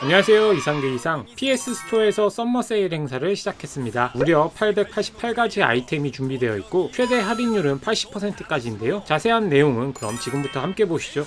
안녕하세요. 이상계 이상. PS 스토어에서 썸머 세일 행사를 시작했습니다. 무려 888가지 아이템이 준비되어 있고 최대 할인율은 80%까지인데요. 자세한 내용은 그럼 지금부터 함께 보시죠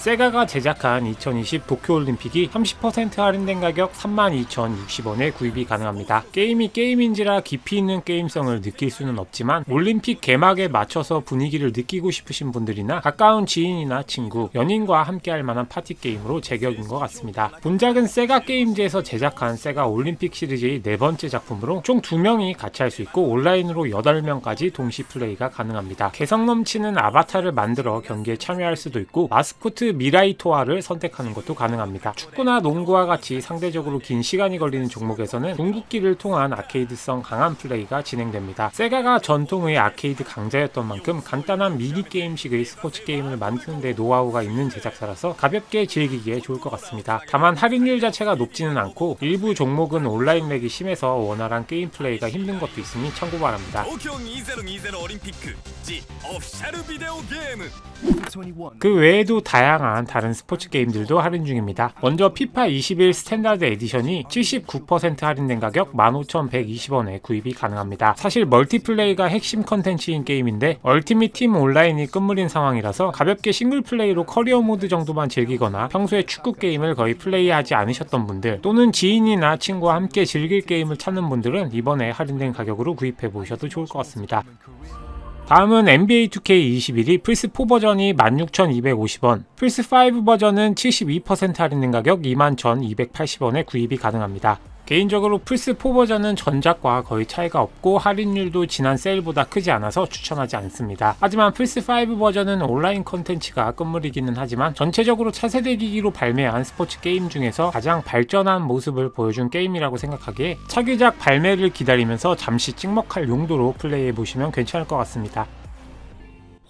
세가가 제작한 2020 도쿄올림픽이 30% 할인된 가격 32,060원에 구입이 가능합니다. 게임이 게임인지라 깊이 있는 게임성을 느낄 수는 없지만 올림픽 개막에 맞춰서 분위기를 느끼고 싶으신 분들이나 가까운 지인이나 친구, 연인과 함께 할 만한 파티 게임으로 제격인 것 같습니다. 본작은 세가 게임즈에서 제작한 세가 올림픽 시리즈의 네 번째 작품으로 총 2명이 같이 할 수 있고 온라인으로 8명까지 동시 플레이가 가능합니다. 개성 넘치는 아바타를 만들어 경기에 참여할 수도 있고 마스코트 미라이토아를 선택하는 것도 가능합니다. 축구나 농구와 같이 상대적으로 긴 시간이 걸리는 종목에서는 궁극기를 통한 아케이드성 강한 플레이가 진행됩니다. 세가가 전통의 아케이드 강자였던 만큼 간단한 미니게임식의 스포츠 게임을 만드는데 노하우가 있는 제작사라서 가볍게 즐기기에 좋을 것 같습니다. 다만 할인율 자체가 높지는 않고 일부 종목은 온라인 맥이 심해서 원활한 게임 플레이가 힘든 것도 있으니 참고 바랍니다. 2020 올림픽 지 오피셜 비디오 게임 그 외에도 다양한 다른 스포츠 게임들도 할인 중입니다. 먼저 피파 21 스탠다드 에디션이 79% 할인된 가격 15,120원에 구입이 가능합니다. 사실 멀티플레이가 핵심 컨텐츠인 게임인데 얼티밋 팀 온라인이 끝물인 상황이라서 가볍게 싱글 플레이로 커리어 모드 정도만 즐기거나 평소에 축구 게임을 거의 플레이하지 않으셨던 분들 또는 지인이나 친구와 함께 즐길 게임을 찾는 분들은 이번에 할인된 가격으로 구입해 보셔도 좋을 것 같습니다. 다음은 NBA 2K21이 플스4 버전이 16,250원, 플스5 버전은 72% 할인된 가격 21,280원에 구입이 가능합니다. 개인적으로 플스4 버전은 전작과 거의 차이가 없고 할인율도 지난 세일보다 크지 않아서 추천하지 않습니다. 하지만 플스5 버전은 온라인 컨텐츠가 끝물이기는 하지만 전체적으로 차세대 기기로 발매한 스포츠 게임 중에서 가장 발전한 모습을 보여준 게임이라고 생각하기에 차기작 발매를 기다리면서 잠시 찍먹할 용도로 플레이해 보시면 괜찮을 것 같습니다.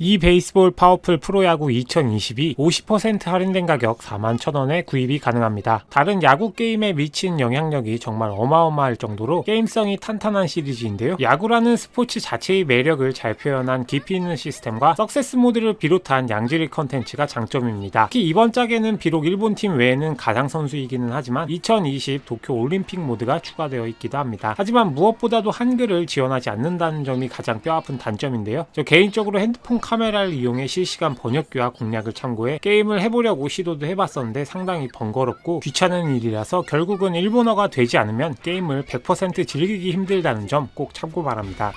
이 베이스볼 파워풀 프로야구 2022 50% 할인된 가격 41,000원에 구입이 가능합니다. 다른 야구 게임에 미친 영향력이 정말 어마어마할 정도로 게임성이 탄탄한 시리즈인데요. 야구라는 스포츠 자체의 매력을 잘 표현한 깊이 있는 시스템과 석세스 모드를 비롯한 양질의 컨텐츠가 장점입니다. 특히 이번 짝에는 비록 일본 팀 외에는 가상 선수이기는 하지만 2020 도쿄 올림픽 모드가 추가되어 있기도 합니다. 하지만 무엇보다도 한글을 지원하지 않는다는 점이 가장 뼈아픈 단점인데요. 저 개인적으로 핸드폰 카메라를 이용해 실시간 번역기와 공략을 참고해 게임을 해보려고 시도도 해봤었는데 상당히 번거롭고 귀찮은 일이라서 결국은 일본어가 되지 않으면 게임을 100% 즐기기 힘들다는 점 꼭 참고 바랍니다.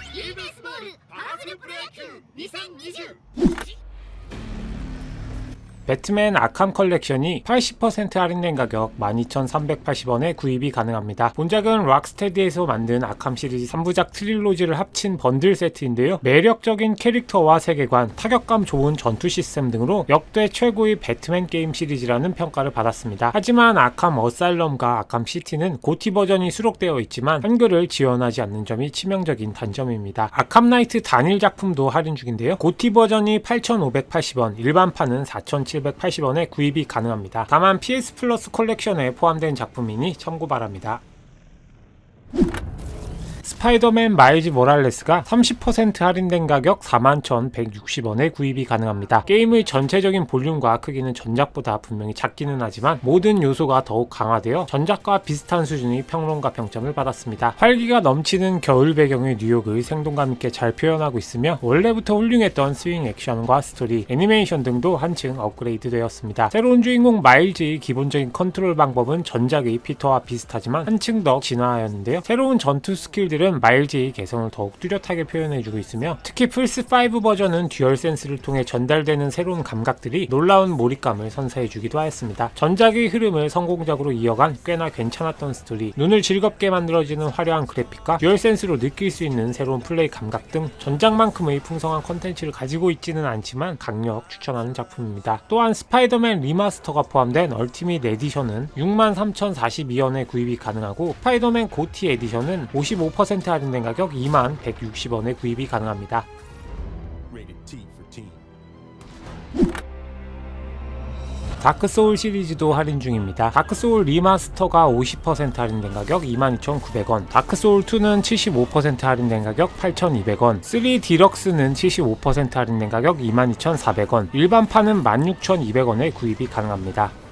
2020 배트맨 아캄 컬렉션이 80% 할인된 가격 12,380원에 구입이 가능합니다. 본작은 락스테디에서 만든 아캄 시리즈 3부작 트릴로지를 합친 번들 세트인데요. 매력적인 캐릭터와 세계관, 타격감 좋은 전투 시스템 등으로 역대 최고의 배트맨 게임 시리즈라는 평가를 받았습니다. 하지만 아캄 어살럼과 아캄 시티는 고티 버전이 수록되어 있지만 한글을 지원하지 않는 점이 치명적인 단점입니다. 아캄 나이트 단일 작품도 할인 중인데요. 고티 버전이 8,580원, 일반판은 4,780원 에 구입이 가능합니다. 다만 PS 플러스 컬렉션에 포함된 작품이니 참고 바랍니다. 스파이더맨 마일즈 모랄레스가 30% 할인된 가격 41,160원에 구입이 가능합니다. 게임의 전체적인 볼륨과 크기는 전작보다 분명히 작기는 하지만 모든 요소가 더욱 강화되어 전작과 비슷한 수준의 평론가 평점을 받았습니다. 활기가 넘치는 겨울 배경의 뉴욕을 생동감 있게 잘 표현하고 있으며 원래부터 훌륭했던 스윙 액션과 스토리, 애니메이션 등도 한층 업그레이드 되었습니다. 새로운 주인공 마일즈의 기본적인 컨트롤 방법은 전작의 피터와 비슷하지만 한층 더 진화하였는데요. 새로운 전투 스킬들은 마일즈의 개성을 더욱 뚜렷하게 표현해주고 있으며 특히 플스5 버전은 듀얼 센스를 통해 전달되는 새로운 감각들이 놀라운 몰입감을 선사해주기도 하였습니다. 전작의 흐름을 성공적으로 이어간 꽤나 괜찮았던 스토리, 눈을 즐겁게 만들어지는 화려한 그래픽과 듀얼 센스로 느낄 수 있는 새로운 플레이 감각 등 전작만큼의 풍성한 컨텐츠를 가지고 있지는 않지만 강력 추천하는 작품입니다. 또한 스파이더맨 리마스터가 포함된 얼티밋 에디션은 63,042원에 구입이 가능하고 스파이더맨 고티 에디션은 55% 할인된 가격 2160원에 구입이 가능합니다. 다크소울 시리즈도 할인 중입니다. 다크소울 리마스터가 50% 할인된 가격 22,900원, 다크소울 2는 75% 할인된 가격 8,200원, 3 디럭스는 75% 할인된 가격 22,400원, 일반판은 16,200원에 구입이 가능합니다.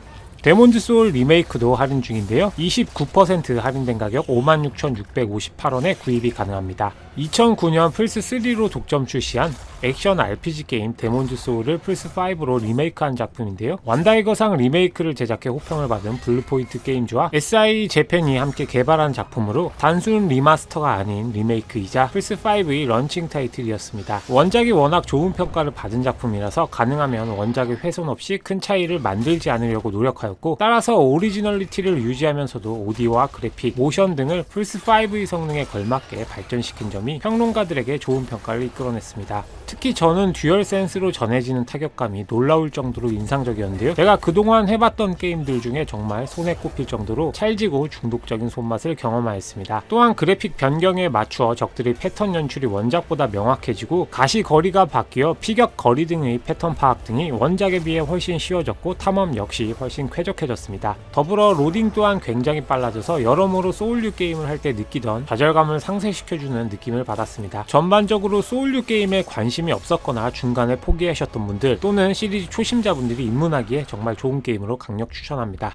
데몬즈 소울 리메이크도 할인 중인데요. 29% 할인된 가격 56,658원에 구입이 가능합니다. 2009년 플스3로 독점 출시한 액션 RPG 게임 데몬즈 소울을 플스5로 리메이크한 작품인데요. 완다이거상 리메이크를 제작해 호평을 받은 블루포인트 게임즈와 SI 재팬이 함께 개발한 작품으로 단순 리마스터가 아닌 리메이크이자 플스5의 런칭 타이틀이었습니다. 원작이 워낙 좋은 평가를 받은 작품이라서 가능하면 원작의 훼손 없이 큰 차이를 만들지 않으려고 노력하였고 따라서 오리지널리티를 유지하면서도 오디오와 그래픽, 모션 등을 플스5의 성능에 걸맞게 발전시킨 점이 평론가들에게 좋은 평가를 이끌어냈습니다. 특히 저는 듀얼 센스로 전해지는 타격감이 놀라울 정도로 인상적이었는데요. 제가 그동안 해봤던 게임들 중에 정말 손에 꼽힐 정도로 찰지고 중독적인 손맛을 경험하였습니다. 또한 그래픽 변경에 맞추어 적들의 패턴 연출이 원작보다 명확해지고 가시 거리가 바뀌어 피격 거리 등의 패턴 파악 등이 원작에 비해 훨씬 쉬워졌고 탐험 역시 훨씬 쾌적해졌습니다. 더불어 로딩 또한 굉장히 빨라져서 여러모로 소울류 게임을 할 때 느끼던 좌절감을 상쇄시켜주는 느낌을 받았습니다. 전반적으로 소울류 게임에 관심 이 없었거나 중간에 포기하셨던 분들 또는 시리즈 초심자분들이 입문하기에 정말 좋은 게임으로 강력 추천합니다.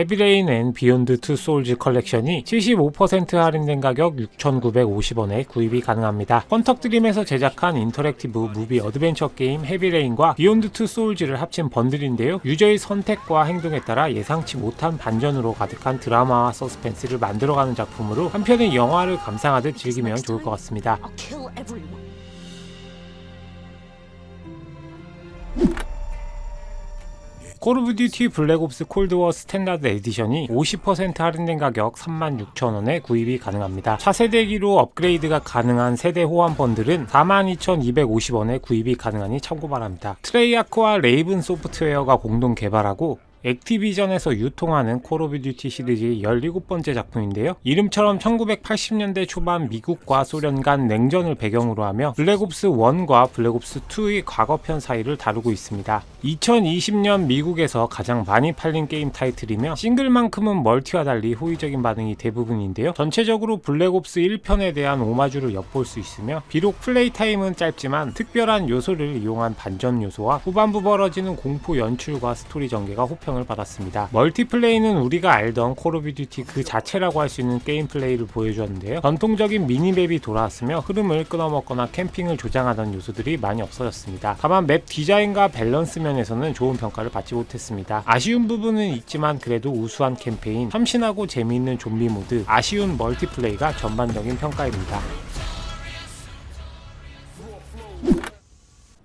헤비레인 앤 비욘드 투 소울즈 컬렉션이 75% 할인된 가격 6,950원에 구입이 가능합니다. 펀턱 드림에서 제작한 인터랙티브 무비 어드벤처 게임 헤비레인과 비욘드 투 소울즈를 합친 번들인데요. 유저의 선택과 행동에 따라 예상치 못한 반전으로 가득한 드라마와 서스펜스를 만들어가는 작품으로 한편의 영화를 감상하듯 즐기면 좋을 것 같습니다. 콜 오브 듀티 블랙옵스 콜드워 스탠다드 에디션이 50% 할인된 가격 36,000원에 구입이 가능합니다. 차세대기로 업그레이드가 가능한 세대 호환 번들은 42,250원에 구입이 가능하니 참고 바랍니다. 트레이아크와 레이븐 소프트웨어가 공동 개발하고 액티비전에서 유통하는 콜 오브 듀티 시리즈의 17번째 작품인데요. 이름처럼 1980년대 초반 미국과 소련 간 냉전을 배경으로 하며 블랙옵스 1과 블랙옵스 2의 과거편 사이를 다루고 있습니다. 2020년 미국에서 가장 많이 팔린 게임 타이틀이며 싱글만큼은 멀티와 달리 호의적인 반응이 대부분인데요. 전체적으로 블랙옵스 1편에 대한 오마주를 엿볼 수 있으며 비록 플레이 타임은 짧지만 특별한 요소를 이용한 반전 요소와 후반부 벌어지는 공포 연출과 스토리 전개가 호평 을 받았습니다. 멀티플레이는 우리가 알던 콜 오브 듀티 그 자체라고 할 수 있는 게임 플레이를 보여주었는데요. 전통적인 미니맵이 돌아왔으며 흐름을 끊어먹거나 캠핑을 조장하던 요소들이 많이 없어졌습니다. 다만 맵 디자인과 밸런스 면에서는 좋은 평가를 받지 못했습니다. 아쉬운 부분은 있지만 그래도 우수한 캠페인, 참신하고 재미있는 좀비 모드, 아쉬운 멀티플레이가 전반적인 평가입니다.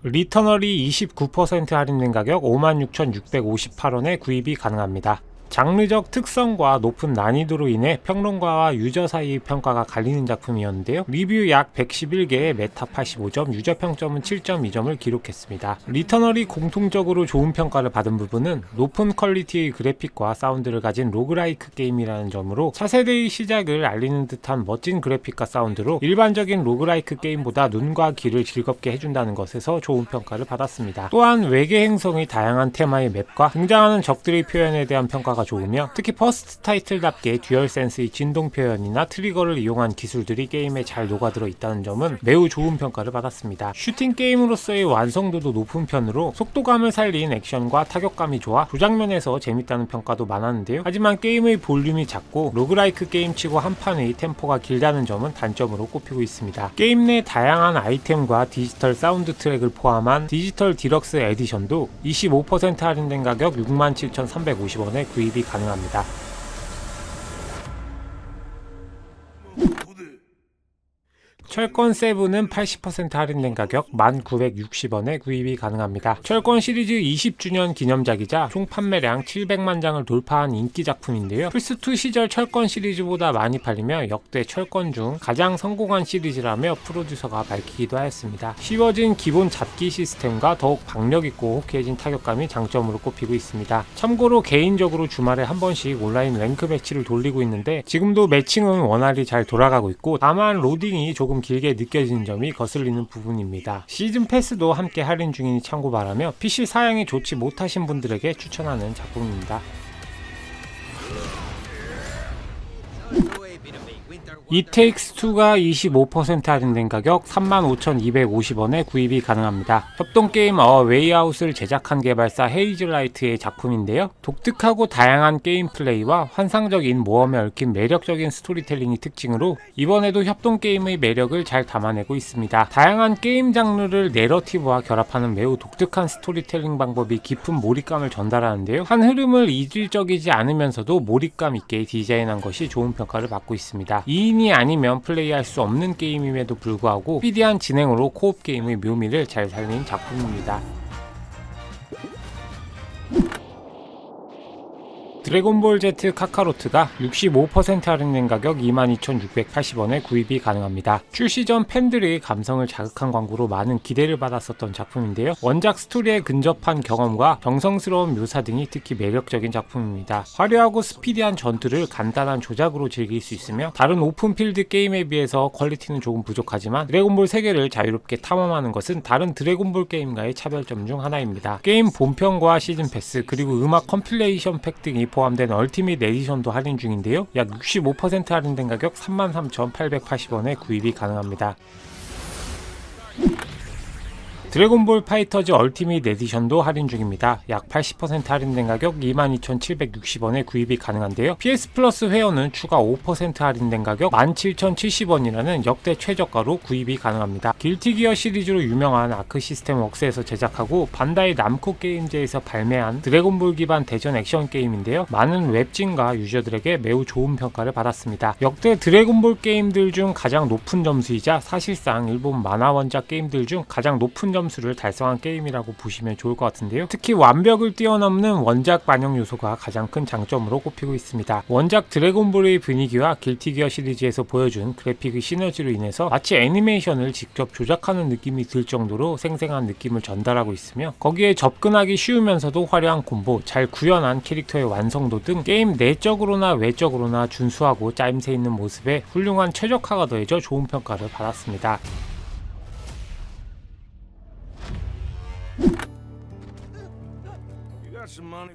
리터널이 29% 할인된 가격 56,658원에 구입이 가능합니다. 장르적 특성과 높은 난이도로 인해 평론가와 유저 사이 평가가 갈리는 작품이었는데요. 리뷰 약 111개에 메타 85점, 유저 평점은 7.2점을 기록했습니다. 리터널이 공통적으로 좋은 평가를 받은 부분은 높은 퀄리티의 그래픽과 사운드를 가진 로그라이크 게임이라는 점으로 차세대의 시작을 알리는 듯한 멋진 그래픽과 사운드로 일반적인 로그라이크 게임보다 눈과 귀를 즐겁게 해준다는 것에서 좋은 평가를 받았습니다. 또한 외계 행성의 다양한 테마의 맵과 등장하는 적들의 표현에 대한 평가가 좋으며 특히 퍼스트 타이틀답게 듀얼 센스의 진동 표현이나 트리거를 이용한 기술들이 게임에 잘 녹아들어 있다는 점은 매우 좋은 평가를 받았습니다. 슈팅 게임으로서의 완성도도 높은 편으로 속도감을 살린 액션과 타격감이 좋아 조장면에서 재밌다는 평가도 많았는데요. 하지만 게임의 볼륨이 작고 로그라이크 게임치고 한 판의 템포가 길다는 점은 단점으로 꼽히고 있습니다. 게임 내 다양한 아이템과 디지털 사운드 트랙을 포함한 디지털 디럭스 에디션도 25% 할인된 가격 67,350원에 구입 이 가능합니다. 철권 7은 80% 할인된 가격 1960원에 구입이 가능합니다. 철권 시리즈 20주년 기념작이자 총 판매량 700만 장을 돌파한 인기 작품인데요. 플스2 시절 철권 시리즈보다 많이 팔리며 역대 철권 중 가장 성공한 시리즈라며 프로듀서가 밝히기도 하였습니다. 쉬워진 기본 잡기 시스템과 더욱 박력있고 호쾌해진 타격감이 장점으로 꼽히고 있습니다. 참고로 개인적으로 주말에 한 번씩 온라인 랭크 매치를 돌리고 있는데 지금도 매칭은 원활히 잘 돌아가고 있고 다만 로딩이 조금 길게 느껴지는 점이 거슬리는 부분입니다. 시즌 패스도 함께 할인 중이니 참고 바라며 PC 사양이 좋지 못하신 분들에게 추천하는 작품입니다. 이테익스2가 25% 할인된 가격 35,250원에 구입이 가능합니다. 협동게임 어 웨이아웃을 제작한 개발사 헤이즐라이트의 작품인데요. 독특하고 다양한 게임 플레이와 환상적인 모험에 얽힌 매력적인 스토리텔링이 특징으로 이번에도 협동게임의 매력을 잘 담아내고 있습니다. 다양한 게임 장르를 내러티브와 결합하는 매우 독특한 스토리텔링 방법이 깊은 몰입감을 전달하는데요. 한 흐름을 이질적이지 않으면서도 몰입감 있게 디자인한 것이 좋은 평가를 받고 있습니다. 2인 이 아니면 플레이할 수 없는 게임임에도 불구하고 스피디한 진행으로 코업 게임의 묘미를 잘 살린 작품입니다. 드래곤볼 Z 카카로트가 65% 할인된 가격 22,680원에 구입이 가능합니다. 출시 전 팬들의 감성을 자극한 광고로 많은 기대를 받았었던 작품인데요. 원작 스토리에 근접한 경험과 정성스러운 묘사 등이 특히 매력적인 작품입니다. 화려하고 스피디한 전투를 간단한 조작으로 즐길 수 있으며 다른 오픈필드 게임에 비해서 퀄리티는 조금 부족하지만 드래곤볼 세계를 자유롭게 탐험하는 것은 다른 드래곤볼 게임과의 차별점 중 하나입니다. 게임 본편과 시즌 패스 그리고 음악 컴필레이션 팩 등이 포함된 얼티밋 에디션도 할인 중인데요. 약 65% 할인된 가격 33,880원에 구입이 가능합니다. 드래곤볼 파이터즈 얼티밋 에디션도 할인 중입니다. 약 80% 할인된 가격 22,760원에 구입이 가능한데요. PS 플러스 회원은 추가 5% 할인된 가격 17,070원이라는 역대 최저가로 구입이 가능합니다. 길티기어 시리즈로 유명한 아크 시스템 웍스에서 제작하고 반다이 남코 게임즈에서 발매한 드래곤볼 기반 대전 액션 게임인데요. 많은 웹진과 유저들에게 매우 좋은 평가를 받았습니다. 역대 드래곤볼 게임들 중 가장 높은 점수이자 사실상 일본 만화 원작 게임들 중 가장 높은 점수 를 달성한 게임이라고 보시면 좋을 것 같은데요. 특히 완벽을 뛰어넘는 원작 반영 요소가 가장 큰 장점으로 꼽히고 있습니다. 원작 드래곤볼의 분위기와 길티기어 시리즈에서 보여준 그래픽의 시너지로 인해서 마치 애니메이션을 직접 조작하는 느낌이 들 정도로 생생한 느낌을 전달하고 있으며 거기에 접근하기 쉬우면서도 화려한 콤보, 잘 구현한 캐릭터의 완성도 등 게임 내적으로나 외적으로나 준수하고 짜임새 있는 모습에 훌륭한 최적화가 더해져 좋은 평가를 받았습니다.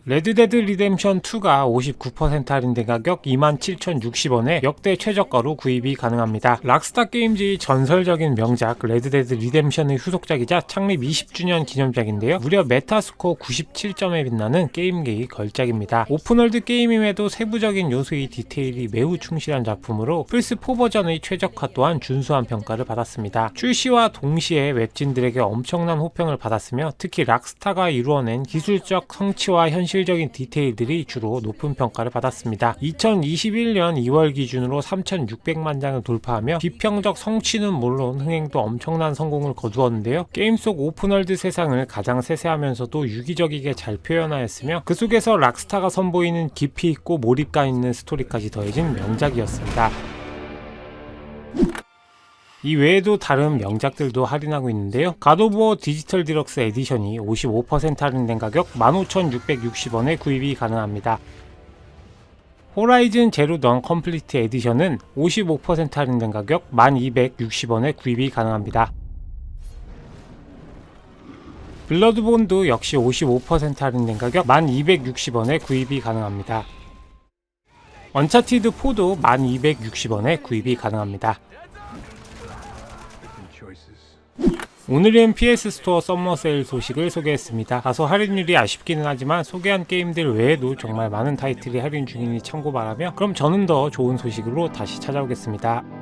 레드데드 리뎀션 2가 59% 할인된 가격 27,060원에 역대 최저가로 구입이 가능합니다. 락스타 게임즈의 전설적인 명작 레드데드 리뎀션의 후속작이자 창립 20주년 기념작인데요. 무려 메타스코어 97점에 빛나는 게임계의 걸작입니다. 오픈월드 게임임에도 세부적인 요소의 디테일이 매우 충실한 작품으로 플스4 버전의 최적화 또한 준수한 평가를 받았습니다. 출시와 동시에 웹진들에게 엄청난 호평을 받았으며 특히 락스타가 이루어낸 기술적 성취와 현실적인 디테일들이 주로 높은 평가를 받았습니다. 2021년 2월 기준으로 3,600만 장을 돌파하며 비평적 성취는 물론 흥행도 엄청난 성공을 거두었는데요. 게임 속 오픈월드 세상을 가장 세세하면서도 유기적이게 잘 표현하였으며 그 속에서 락스타가 선보이는 깊이 있고 몰입감 있는 스토리까지 더해진 명작이었습니다. 이 외에도 다른 명작들도 할인하고 있는데요. 가도부어 디지털 디럭스 에디션이 55% 할인된 가격 15,660원에 구입이 가능합니다. 호라이즌 제로 던 컴플리트 에디션은 55% 할인된 가격 1260원에 구입이 가능합니다. 블러드본도 역시 55% 할인된 가격 1260원에 구입이 가능합니다. 언차티드 4도 1260원에 구입이 가능합니다. 오늘은 PS 스토어 썸머 세일 소식을 소개했습니다. 다소 할인율이 아쉽기는 하지만 소개한 게임들 외에도 정말 많은 타이틀이 할인 중이니 참고 바라며 그럼 저는 더 좋은 소식으로 다시 찾아오겠습니다.